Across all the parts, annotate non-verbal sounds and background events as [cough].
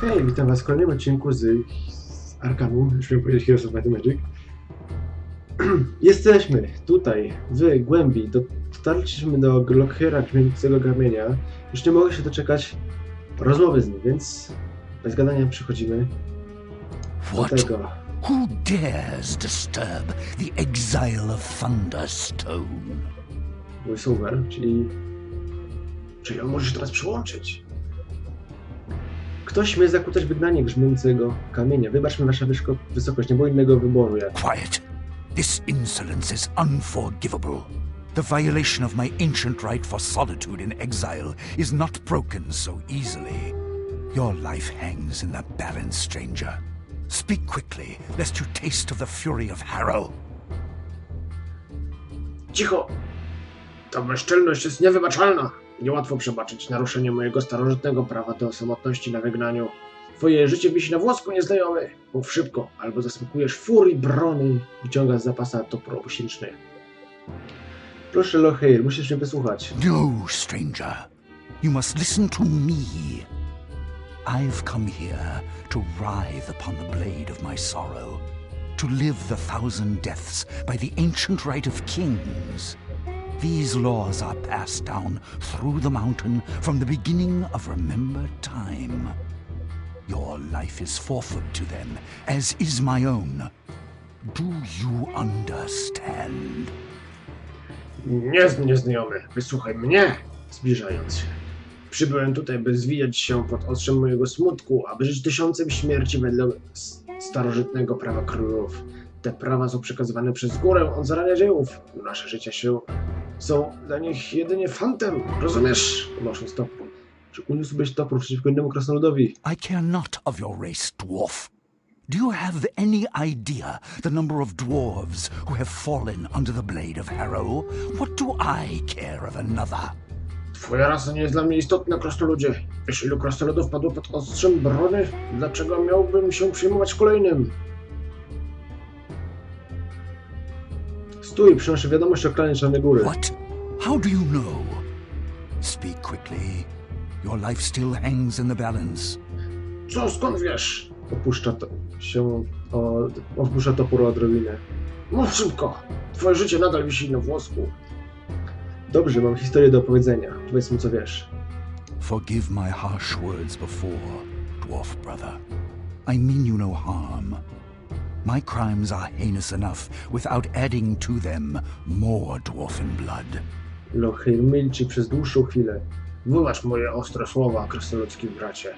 Hej, witam was w kolejnym odcinku z, z Arkanu, już miałem powiedzieć Heroes of Might Magic. [clears throat] Jesteśmy tutaj, w głębi, dotarliśmy do Glockhera, Kmielnicego Kamienia. Już nie mogę się doczekać rozmowy z nim, więc bez gadania przechodzimy do What? tego. Who dares disturb the exile of Thunderstone? voiceover, czyli... Czyli on może się teraz przyłączyć. Ktoś mnie zakłócać wygnanie grzmiącego kamienia. Wybacz mi wasza wyszko- wysokość, nie było innego wyboru jak... Quiet. This insolence is unforgivable. The violation of my ancient right for solitude in exile is not broken so easily. Your life hangs in the balance, stranger. Speak quickly, lest you taste of the fury of Harrow. Cicho! Ta bezczelność jest niewybaczalna. Niełatwo przebaczyć naruszenie mojego starożytnego prawa do samotności na wygnaniu. Twoje życie wisi na włosku nieznajomy. Mów szybko, albo zasmukujesz furii brony. Wyciąga z zapasa topór obusięczny. Proszę, Loheir, musisz mnie wysłuchać. No, stranger. You must listen to me. I've come here to writhe upon the blade of my sorrow, to live the thousand deaths by the ancient right of kings. These laws are passed down through the mountain from the beginning of remembered time. Your life is forfeit to them, as is my own. Do you understand? Nie, nieznajomy, wysłuchaj mnie, zbliżając się. Przybyłem tutaj, by zwijać się pod ostrzem mojego smutku, aby żyć tysiącem śmierci wedle starożytnego prawa królów. Te prawa są przekazywane przez górę od zarania dziejów. Nasze życia się są dla nich jedynie fantem, rozumiesz? Podnosząc topór. Czy uniósłbyś topór przeciwko innemu krasnoludowi? I care not of your race, dwarf. Do you have any idea the number of dwarves who have fallen under the blade of Harrow? What do I care of another? Twoja rasa nie jest dla mnie istotna, krasnoludzie. Wiesz, ilu krasnoludów padło pod ostrzem brony? Dlaczego miałbym się przejmować kolejnym? Stój, przynoszę wiadomość o klanie Czarnej Góry. What? How do you know? Speak quickly. Your life still hangs in the balance. Co, skąd wiesz? Opuszcza to, się, o, opuszcza topór odrobinę. Mów szybko! Twoje życie nadal wisi na włosku. Dobrze, mam historię do opowiedzenia. Powiedz mi, co wiesz. Forgive my harsh words before, dwarf brother. I mean you no harm. My crimes are heinous enough without adding to them more dwarfen blood. Lochir milczy przez dłuższą chwilę. Wybacz moje ostre słowa, krasnoludzki bracie.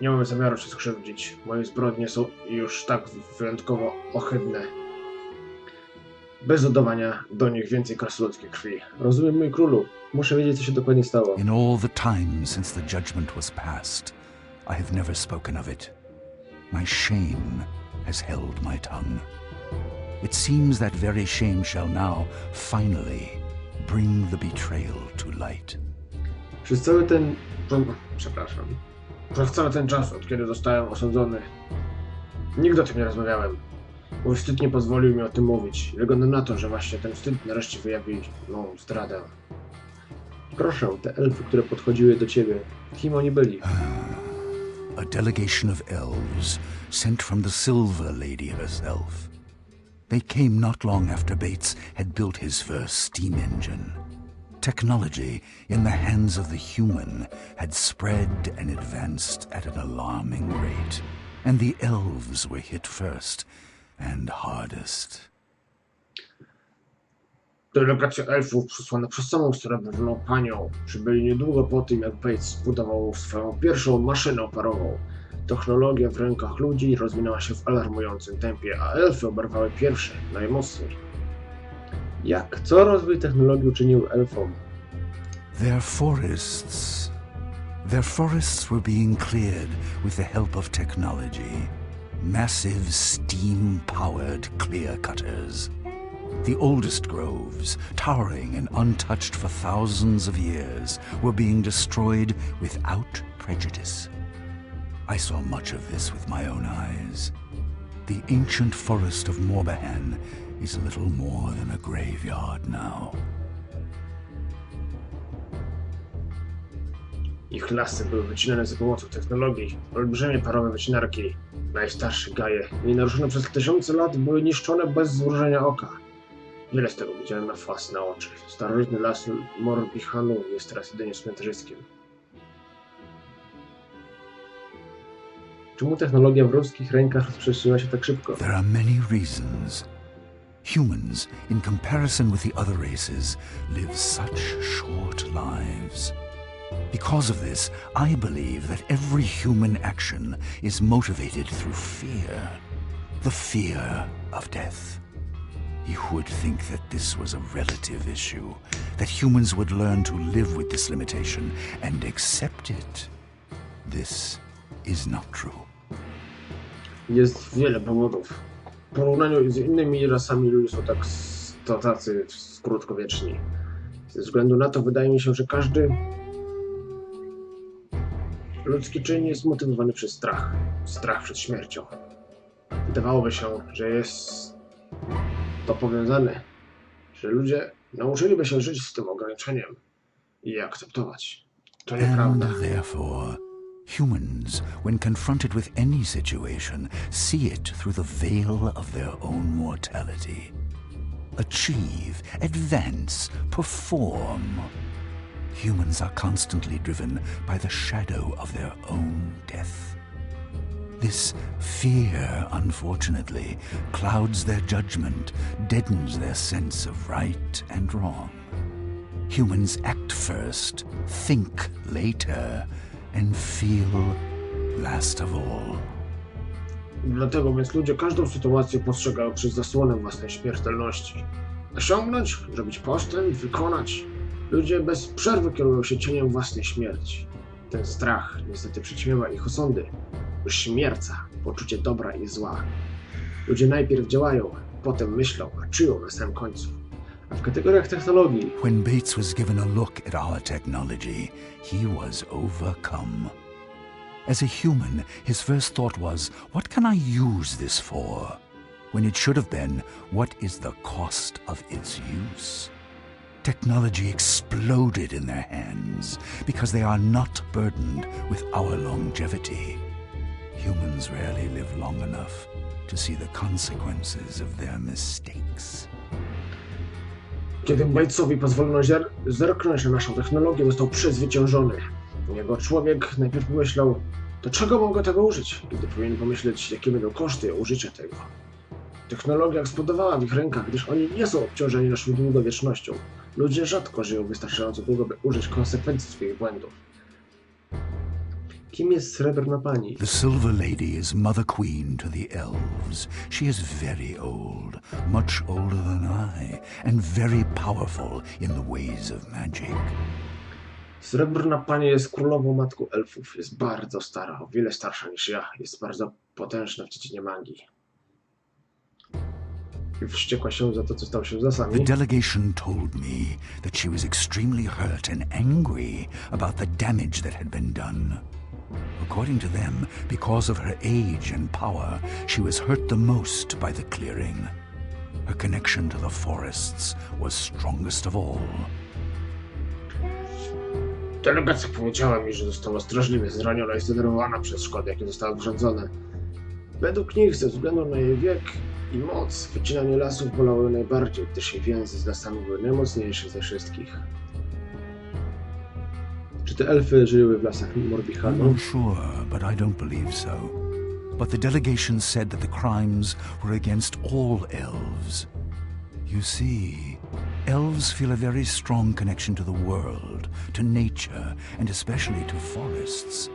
Nie mam zamiaru cię skrzywdzić. Moje zbrodnie są już tak wyjątkowo ohydne. Bez dodawania do nich więcej krasnoludzkiej krwi. Rozumiem, mój królu. Muszę wiedzieć, co się dokładnie stało. In all the time since the judgment was passed, I have never spoken of it. My shame has held my tongue. It seems that very shame shall now, finally, bring the betrayal to light. Przez cały ten... Przepraszam. Przez cały ten czas, od kiedy zostałem osądzony, nigdy o tym nie rozmawiałem. Mój wstyd nie pozwolił mi o tym mówić. Wygląda na to, że właśnie ten wstyd nareszcie wyjawi mą zdradę. Proszę, te elfy, które podchodziły do ciebie, kim oni byli? Delegation of elves sent from the Silver Lady herself. They came not long after Bates had built his first steam engine. Technology in the hands of the human had spread and advanced at an alarming rate, and the elves were hit first and hardest. Delegacja elfów przysłana przez samą srebrną panią przybyli niedługo po tym, jak Bates zbudował swoją pierwszą maszynę parową. Technologia w rękach ludzi rozwinęła się w alarmującym tempie, a elfy oberwały pierwsze, najmocniej. Jak? Co rozwój technologii uczynił elfom? Their forests. Their forests were being cleared with the help of technology. Massive steam powered clear cutters. The oldest groves, towering and untouched for thousands of years, were being destroyed without prejudice. I saw much of this with my own eyes. The ancient forest of Morbihan is little more than a graveyard now. Ich lasy były wycinane za pomocą technologii. Olbrzymie parowe wycinarki, najstarsze gaje, nienaruszone przez tysiące lat, były niszczone bez zmrużenia oka. Z tego widziałem na własne oczy. Starożytny las jest teraz jedynie cmentarzyskiem. Czemu technologia w ruskich rękach rozprzestrzeniła się tak szybko? There are many reasons. Humans, in comparison with the other races, live such short lives. Because of this, I believe that every human action is motivated through fear. The fear of death. You would think that this was a relative issue, that humans would learn to live with this limitation and accept it. This is not true. Jest wiele powodów. W porównaniu z innymi rasami ludzie są tak to tacy krótkowieczni. Ze względu na to wydaje mi się, że każdy ludzki czyn jest motywowany przez strach. Strach przed śmiercią. Wydawałoby się, że jest to powiązane, że ludzie nauczyliby się żyć z tym ograniczeniem i je akceptować. To And nieprawda. therefore, humans, when confronted with any situation, see it through the veil of their own mortality. Achieve, advance, perform. Humans are constantly driven by the shadow of their own death. This fear, unfortunately, clouds their judgment, deadens their sense of right and wrong. Humans act first, think later, and feel last of all. Dlatego więc ludzie każdą sytuację postrzegają przez zasłonę własnej śmiertelności. Osiągnąć, zrobić postęp, wykonać. Ludzie bez przerwy kierują się cieniem własnej śmierci. Ten strach niestety przyćmiewa ich osądy. Poczucie dobra i zła. Ludzie najpierw działają, potem myślą, a czują na samym końcu. A w kategoriach technologii When Bates was given a look at our technology, he was overcome. As a human, his first thought was, What can I use this for? When it should have been, What is the cost of its use? Technology exploded in their hands because they are not burdened with our longevity. Humans rarely live long enough to see the consequences of their mistakes. Kiedy Batesowi pozwolono zer- zerknąć na naszą technologię, został przezwyciężony. Jego człowiek najpierw pomyślał, to czego mogę tego użyć, kiedy powinien pomyśleć, jakie będą koszty użycia tego. Technologia eksplodowała w ich rękach, gdyż oni nie są obciążeni naszą długowiecznością. Ludzie rzadko żyją wystarczająco długo, by użyć konsekwencji swoich błędów. Kim jest Srebrna Pani? The Silver Lady is Mother Queen to the elves. She is very old, much older than I, and very powerful in the ways of magic. Srebrna Pani jest królową matką elfów. Jest bardzo stara, o wiele starsza niż ja. Jest bardzo potężna w dziedzinie magii. Wściekła się za to, co stało się z The lasami. delegation told me that she was extremely hurt and angry about the damage that had been done. According to them, because of her age and power, she was hurt the most by the clearing. Her connection to the forests was strongest of all. Delegacja powiedziała mi, że została straszliwie zraniona i zdenerwowana przez szkody, jakie zostały wyrządzone. Według nich, ze względu na jej wiek i moc, wycinanie lasów bolało najbardziej, gdyż jej więzy z lasami były najmocniejsze ze wszystkich. Te elfy żyły w lasach I'm sure, but I don't believe so. But the delegation said that the crimes were against all elves. You see, elves feel a very strong connection to the world, to nature, and especially to forests.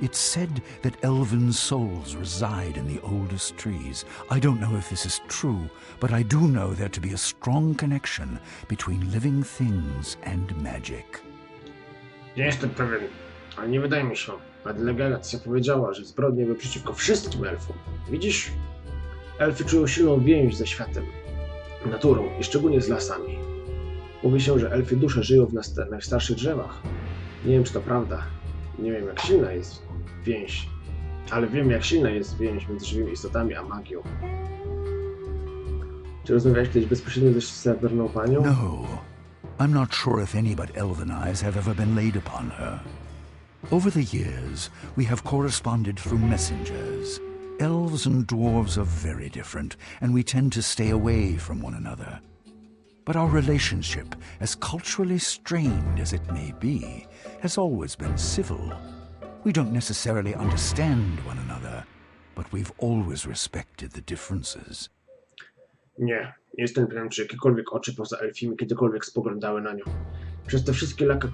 It's said that elven souls reside in the oldest trees. I don't know if this is true, but I do know there to be a strong connection between living things and magic. Nie jestem pewien, ale nie wydaje mi się. A delegacja powiedziała, że zbrodnie były przeciwko wszystkim elfom. Widzisz? Elfy czują silną więź ze światem, naturą i szczególnie z lasami. Mówi się, że elfy dusze żyją w najstarszych drzewach. Nie wiem, czy to prawda. Nie wiem, jak silna jest więź. Ale wiem, jak silna jest więź między żywymi istotami a magią. Czy rozmawiałeś kiedyś bezpośrednio ze Srebrną Panią? No, I'm not sure if any but elven eyes have ever been laid upon her. Over the years, we have corresponded through messengers. Elves and dwarves are very different, and we tend to stay away from one another. But our relationship, as culturally strained as it may be, has always been civil. We don't necessarily understand one another, but we've always respected the differences. Nie, nie jestem pewien, czy jakiekolwiek oczy poza elfimi kiedykolwiek spoglądały na nią. Przez te wszystkie lata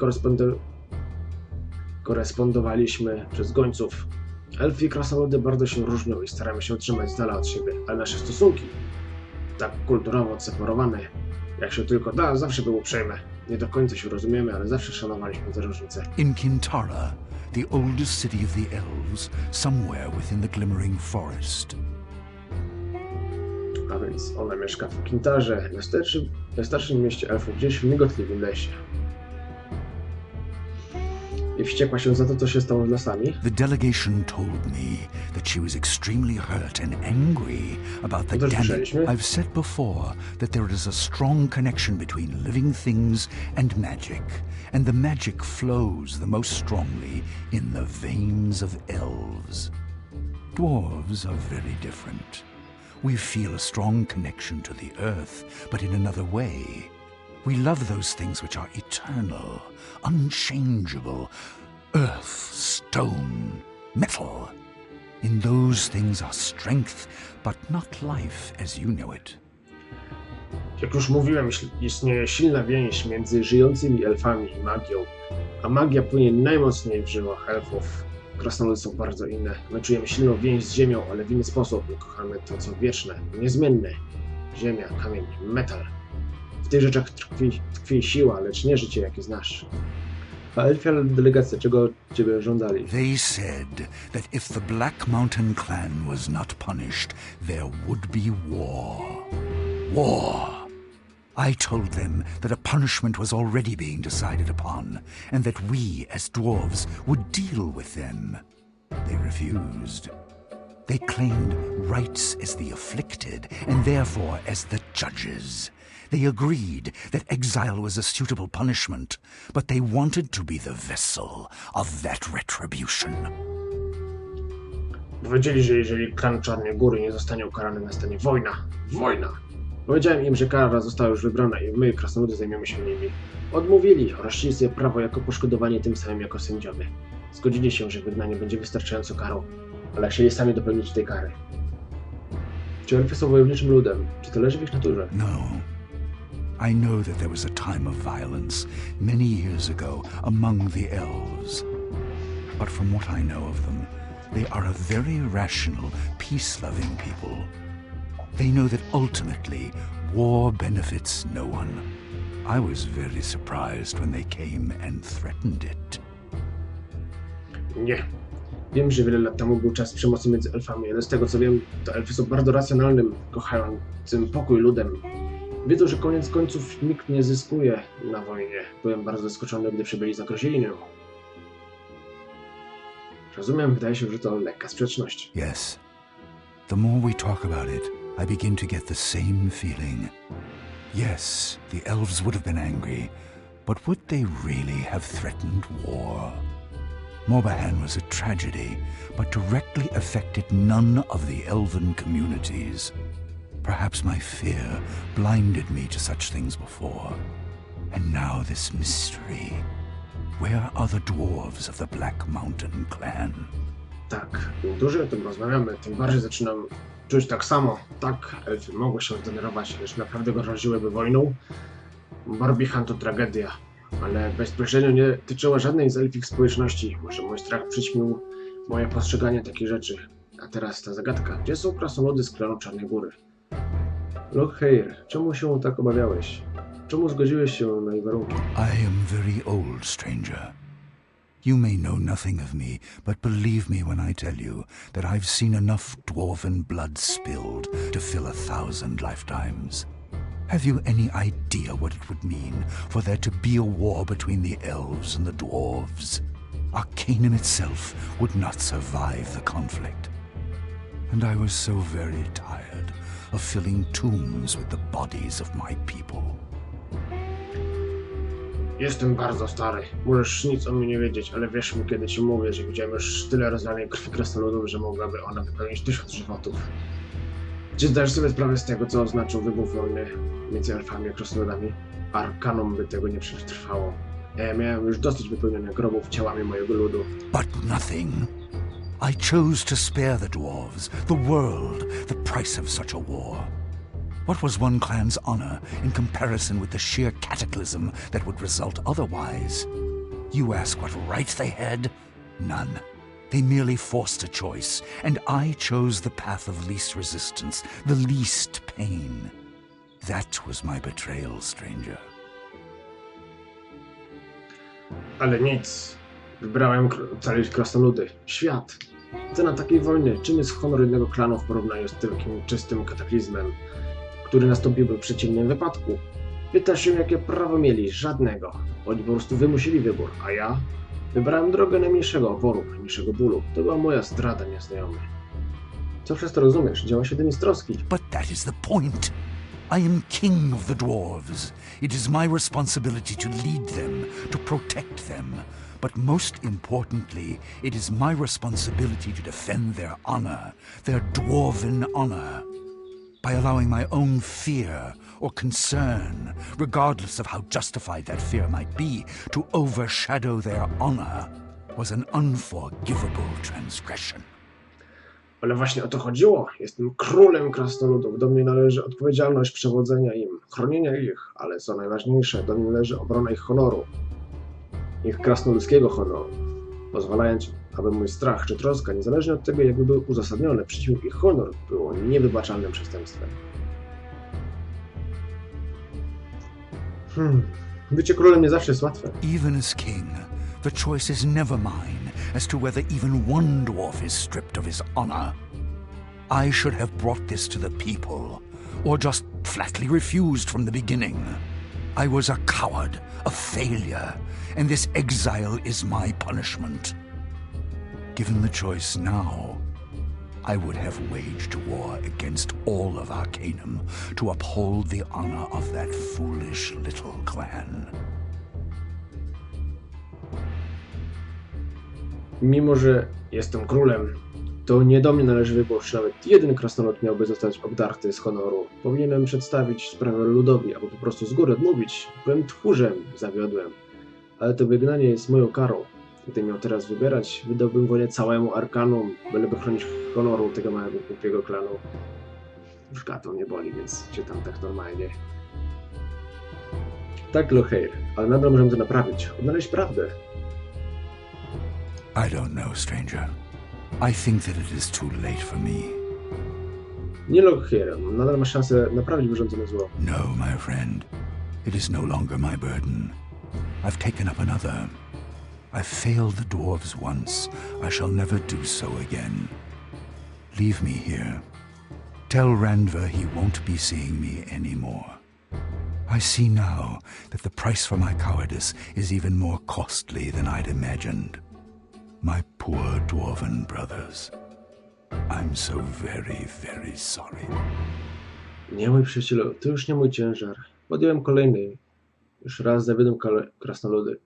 korespondowaliśmy przez gońców. Elfy i krasnoludy bardzo się różnią i staramy się trzymać z dala od siebie, ale nasze stosunki, tak kulturowo odseparowane, jak się tylko da, zawsze były uprzejme. Nie do końca się rozumiemy, ale zawsze szanowaliśmy te różnice. In Kintara, the oldest city of the elves, somewhere within the Glimmering Forest, A więc ona mieszka w Kintarze, najstarszym, najstarszym mieście elfów, gdzieś w migotliwym lesie. I wściekła się za to, co się stało z lasami. The delegation told me that she was extremely hurt and angry about the damage. I've said before that there is a strong connection between living things and magic, and the magic flows the most strongly in the veins of elves. Dwarves are very different. We feel a strong connection to the earth, but in another way. We love those things which are eternal, unchangeable earth, stone, metal. In those things are strength, but not life as you know it. Jak już mówiłem, istnieje silna więź między żyjącymi elfami i magią, a magia płynie najmocniej w żyłach elfów. Krasnoludy są bardzo inne. My czujemy silną więź z ziemią, ale w inny sposób. My kochamy to, co wieczne, niezmienne. Ziemia, kamień, metal. W tych rzeczach tkwi, tkwi siła, lecz nie życie, jakie znasz. A elfia delegacja, czego ciebie żądali? They said that if the Black Mountain clan was not punished, there would be war. War. I told them that a punishment was already being decided upon, and that we, as dwarves, would deal with them. They refused. They claimed rights as the afflicted, and therefore as the judges. They agreed that exile was a suitable punishment, but they wanted to be the vessel of that retribution. Powiedzieli, że jeżeli klan Czarnej Góry nie zostanie ukarany, nastanie wojna. Wojna! Powiedziałem im, że kara została już wybrana i my, krasnoludy, zajmiemy się nimi. Odmówili, rościli sobie prawo jako poszkodowanie tym samym jako sędziowie. Zgodzili się, że wygnanie będzie wystarczającą karą, ale chcieli sami dopełnić tej kary. Czy elfy są wojowniczym ludem? Czy to leży w ich naturze? No. I know that there was a time of violence many years ago among the elves. But from what I know of them, they are a very rational, peace loving people. They know that ultimately, war benefits no one. I was very surprised when they came and threatened it. Nie. Wiem, że wiele lat temu był czas przemocy między elfami, ale z tego co wiem, to elfy są bardzo racjonalnym, kochającym pokój ludem. Wiedzą, że koniec końców nikt nie zyskuje na wojnie. Byłem bardzo zaskoczony, gdy przybyli zagrozili nią. Rozumiem, wydaje się, że to lekka sprzeczność. Yes. The more we talk about it, I begin to get the same feeling. Yes, the elves would have been angry, but would they really have threatened war? Morbahan was a tragedy, but directly affected none of the elven communities. Perhaps my fear blinded me to such things before. And now this mystery. Where are the dwarves of the Black Mountain clan? Tak, im o tym rozmawiamy, tym bardziej zaczynam czuć tak samo. Tak, elfy mogły się zdenerwować, lecz naprawdę groziłyby wojną. Barbican to tragedia, ale bezpośrednio nie tyczyła żadnej z elfich społeczności. Może mój strach przyćmił moje postrzeganie takich rzeczy. A teraz ta zagadka. Gdzie są krasnoludy z klanu Czarnej Góry? Lockheir, czemu się tak obawiałeś? Czemu zgodziłeś się na jej warunki? I am very old, stranger. You may know nothing of me, but believe me when I tell you that I've seen enough dwarven blood spilled to fill a thousand lifetimes. Have you any idea what it would mean for there to be a war between the elves and the dwarves? Arcanum itself would not survive the conflict. And I was so very tired of filling tombs with the bodies of my people. Jestem bardzo stary. Możesz nic o mnie nie wiedzieć, ale wierz mi, kiedy ci mówię, że widziałem już tyle rozlanej krwi krasnoludów, że mogłaby ona wypełnić tysiąc żywotów. Czy zdajesz sobie sprawę z tego, co oznaczył wybuch wojny między elfami a krasnoludami? Arkanum by tego nie przetrwało. Ja miałem już dosyć wypełnione grobów ciałami mojego ludu. But nothing. I chose to spare the dwarves, the world, the price of such a war. What was one clan's honor in comparison with the sheer cataclysm that would result otherwise? You ask what right they had? None. They merely forced a choice, and I chose the path of least resistance, the least pain. That was my betrayal, stranger. Ale nic. Wybrałem ocalić krasnoludy. Świat. Cena takiej wojny. Czym jest honor jednego klanu w porównaniu z takim czystym kataklizmem, który nastąpiłby w przeciwnym wypadku? Pytasz się, jakie prawo mieli? Żadnego. Oni po prostu wymusili wybór, a ja? Wybrałem drogę najmniejszego oporu, najmniejszego bólu. To była moja zdrada, nieznajomy. Co przez to rozumiesz? Działa się tym z troski. But that is the point. I am king of the dwarves. It is my responsibility to lead them, to protect them. But most importantly, it is my responsibility to defend their honor, their dwarven honor. By allowing my own fear or concern, regardless of how justified that fear might be, to overshadow their honor was an unforgivable transgression. Ale właśnie o to chodziło. Jestem królem krasnoludów. Do mnie należy odpowiedzialność przewodzenia im, chronienia ich, ale co najważniejsze, do mnie należy obrona ich honoru. Ich krasnoludzkiego honoru. Pozwalając, aby mój strach czy troska, niezależnie od tego, jakby były uzasadnione, przeciwnik ich honor, było niewybaczalnym przestępstwem. Hmm. Bycie królem nie zawsze jest łatwe. Even as king, the choice is never mine as to whether even one dwarf is stripped of his honor. I should have brought this to the people, or just flatly refused from the beginning. I was a coward, a failure, and this exile is my punishment. Given the choice now, I would have waged war against all of Arcanum to uphold the honor of that foolish little clan. Mimo, że jestem królem, to nie do mnie należy wybór, czy nawet jeden krasnolud miałby zostać obdarty z honoru. Powinienem przedstawić sprawę ludowi, albo po prostu z góry odmówić. Byłem tchórzem, zawiodłem. Ale to wygnanie jest moją karą. Gdybym miał teraz wybierać, wydałbym wojnę całemu Arkanum, byleby chronić honoru tego małego głupiego klanu. Już to mnie boli, więc czytam tak normalnie. Tak, Loheir, ale nadal możemy to naprawić. Odnaleźć prawdę. I don't know, stranger. I think that it is too late for me. Nie Loheirem, nadal masz szansę naprawić wyrządzone zło. No, my friend. It is no longer my burden. I've taken up another. I've failed the dwarves once. I shall never do so again. Leave me here. Tell Randver he won't be seeing me anymore. I see now that the price for my cowardice is even more costly than I'd imagined. My poor dwarven brothers. I'm so very, very sorry. Nie, mój przyjacielu, to już nie mój ciężar. Podjąłem kolejny. Już raz zawiodłem krasnoludy.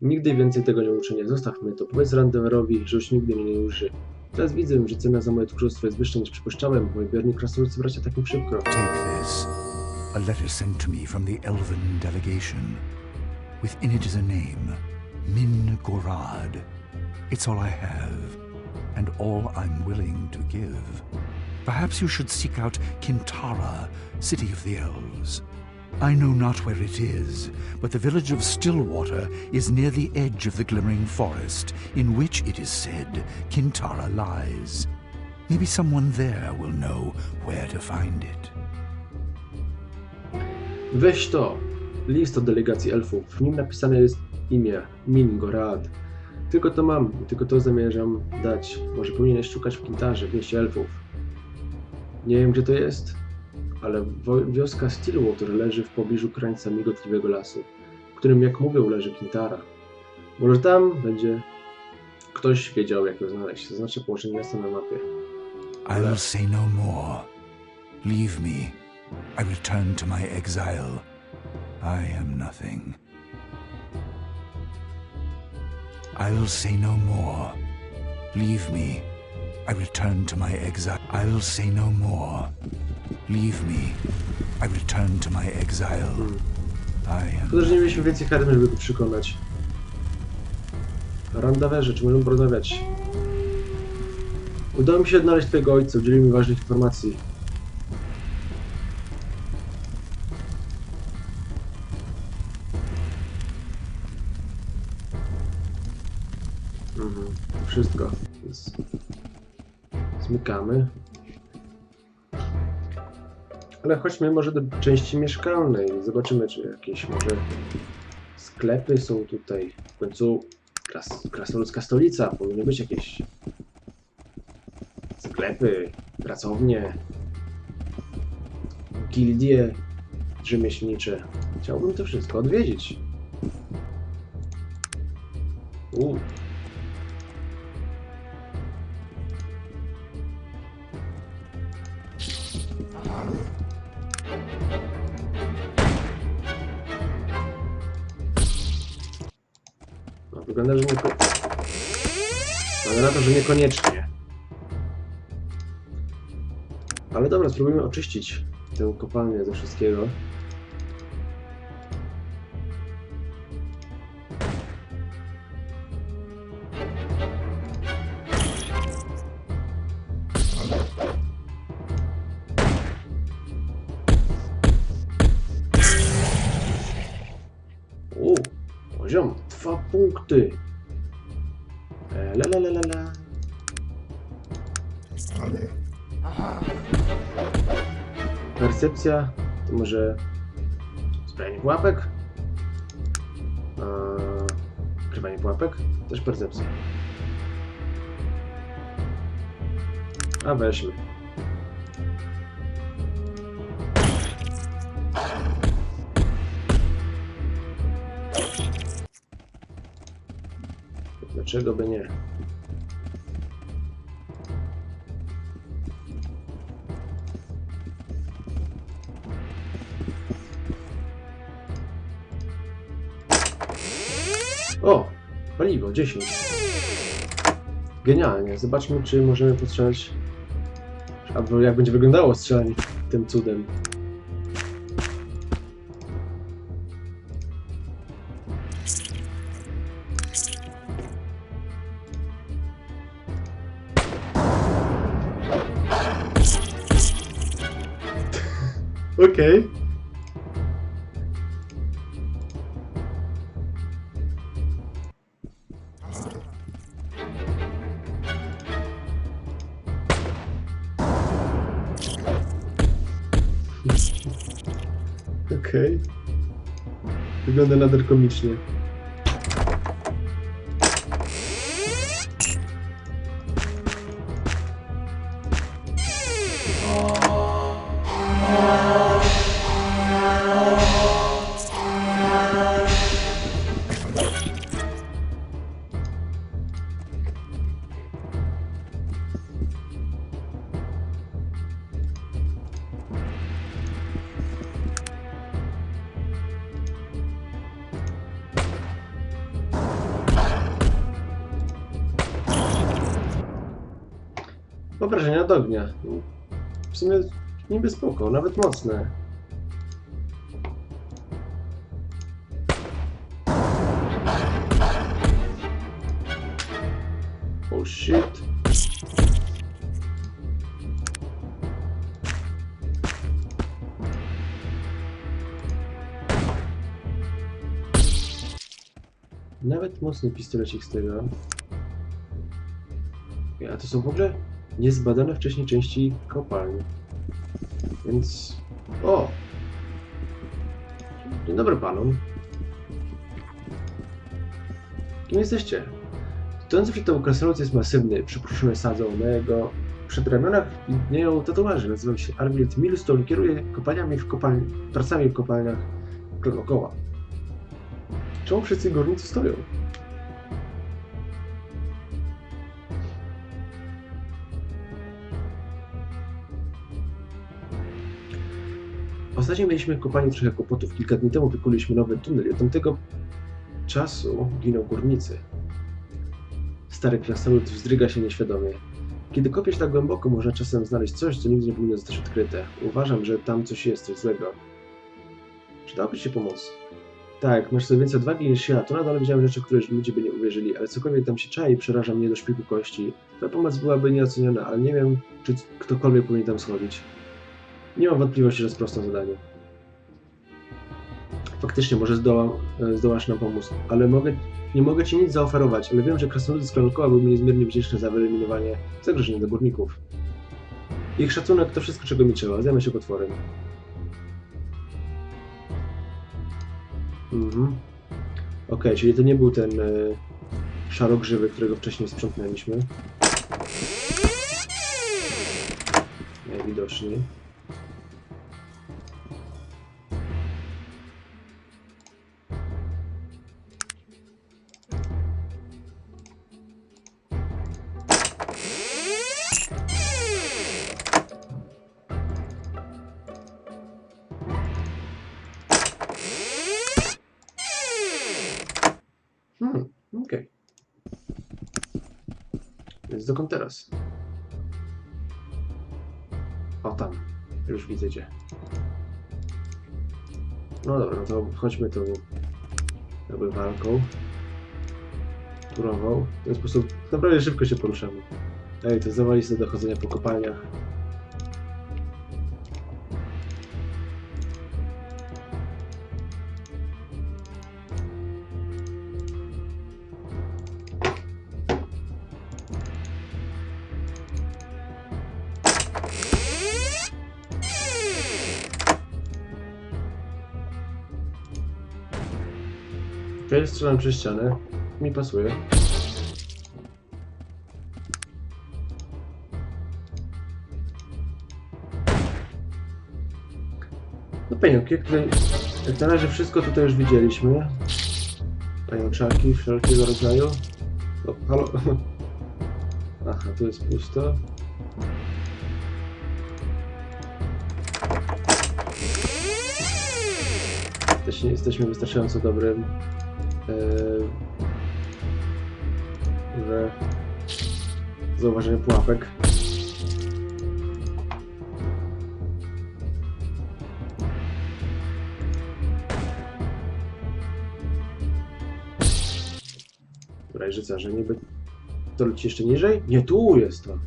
Nigdy więcej tego nie uczynię. Zostaw mnie to. Powiedz Randeverowi, że już nigdy mnie nie uży. Teraz widzę, że cena za moje tchórzostwo jest wyższa niż przypuszczałem. Moi bierni krasnoludcy bracia tak mi przykro. Take this. A letter sent to me from the Elven delegation. Within it is a name Min Gorad. It's all I have, and all I'm willing to give. Perhaps you should seek out Kintara, city of the elves. I know not where it is, but the village of Stillwater is near the edge of the glimmering forest, in which, it is said, Kintara lies. Maybe someone there will know where to find it. Weź to! List od delegacji elfów. W nim napisane jest imię Min Gorad. Tylko to mam tylko to zamierzam dać. Może powinieneś szukać w Kintarze, w mieście elfów. Nie wiem gdzie to jest, ale wioska Stillwater leży w pobliżu krańca migotliwego lasu, w którym jak mówią leży Kintara. Może tam będzie ktoś wiedział jak ją znaleźć. Zaznaczę położenie miasta na mapie. I will say no more. Leave me. I return to my exile. I am nothing. I'll say no more. Leave me. I return to my exile. I'll say no more. Leave me. I return to my exile. Szkoda, że nie mieliśmy więcej charyzmy, żeby go przekonać. Randawerze, czy możemy porozmawiać? Udało mi się odnaleźć twojego ojca, udzielił mi ważnych informacji. Mhm, wszystko. Zmykamy. Ale chodźmy może do części mieszkalnej. Zobaczymy, czy jakieś może sklepy są tutaj. W końcu kras, krasnoludzka stolica. Powinny być jakieś sklepy, pracownie, gildie rzemieślnicze. Chciałbym to wszystko odwiedzić. Wygląda, że. Wygląda na to, że niekoniecznie. Ale dobra, spróbujmy oczyścić tę kopalnię ze wszystkiego. Percepcja, to może zbranie pułapek? Ukrywanie pułapek? Też percepcja. A weźmy. Dlaczego by nie? Paliwo, 10. Genialnie. Zobaczmy, czy możemy postrzelać. Albo jak będzie wyglądało strzelanie tym cudem. [laughs] Okej. Okej. Wygląda nader komicznie. Niby spoko, nawet mocne. Oh shit. Nawet mocny pistolecik z tego. A to są w ogóle niezbadane wcześniej części kopalni. Więc... O! Dzień dobry panom. Kim jesteście? Stojący przed tą krasnolud jest masywny, przypuszczony sadzą. Na jego przedramionach widnieją tatuaże. Nazywam się Arwild Millstone. Kieruję kopalniami w kopalni... pracami w kopalniach dookoła. Czemu wszyscy górnicy stoją? Ostatnio mieliśmy w kopalni trochę kłopotów. Kilka dni temu wykuliśmy nowy tunel i od tamtego czasu giną górnicy. Stary krasnolud wzdryga się nieświadomie. Kiedy kopiesz tak głęboko, można czasem znaleźć coś, co nigdy nie powinno zostać odkryte. Uważam, że tam coś jest, coś złego. Przydałaby ci pomoc. Tak, masz sobie więcej odwagi niż ja. To nadal widziałem rzeczy, które ludzie by nie uwierzyli, ale cokolwiek tam się czai, przeraża mnie do szpiku kości. Twoja pomoc byłaby nieoceniona, ale nie wiem, czy ktokolwiek powinien tam schodzić. Nie mam wątpliwości, że sprostam zadanie. Faktycznie, może zdołam, e, zdołasz nam pomóc, ale mogę, nie mogę ci nic zaoferować, ale wiem, że krasnoludy z Kronkowa były mi niezmiernie wdzięczne za wyeliminowanie zagrożenia dla górników. Ich szacunek to wszystko, czego mi trzeba. Zajmę się potworem. Mhm. Okej, czyli to nie był ten e, szarogrzywy, którego wcześniej sprzątnęliśmy. Najwidoczniej. Chodźmy tą jakby walką. Turową. W ten sposób naprawdę szybko się poruszamy. Ej, to zawaliste do chodzenia po kopalniach. Strzelam przez ścianę. Mi pasuje. No pająki, które... Jak na razie wszystko tutaj już widzieliśmy. Pajączaki wszelkiego rodzaju. O, halo? [laughs] Aha, tu jest pusto. Jesteśmy wystarczająco dobrym że zauważenie pułapek. Dobra, rycerze, niby to leci jeszcze niżej? Nie, tu jest to.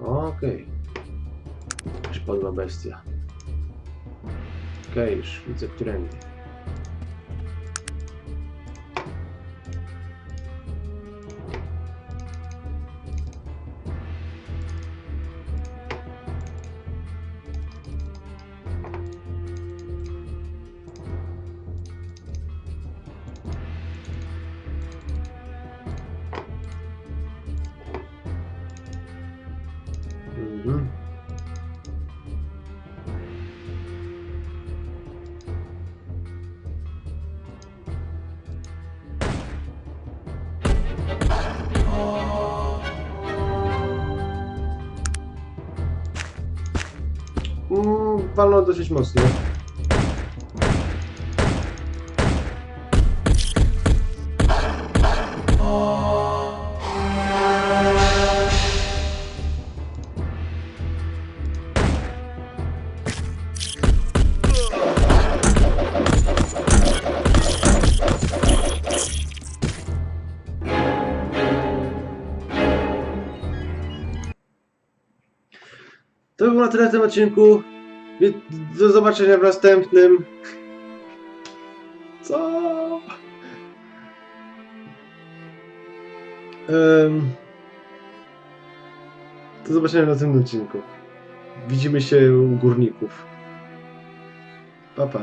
Okej. Jakaś podła bestia. Okej, już widzę którędy. Mm, walnął dosyć mocno. Na tyle w tym odcinku. Do zobaczenia w następnym. Co? Um, do zobaczenia w następnym odcinku. Widzimy się u górników. Pa, pa.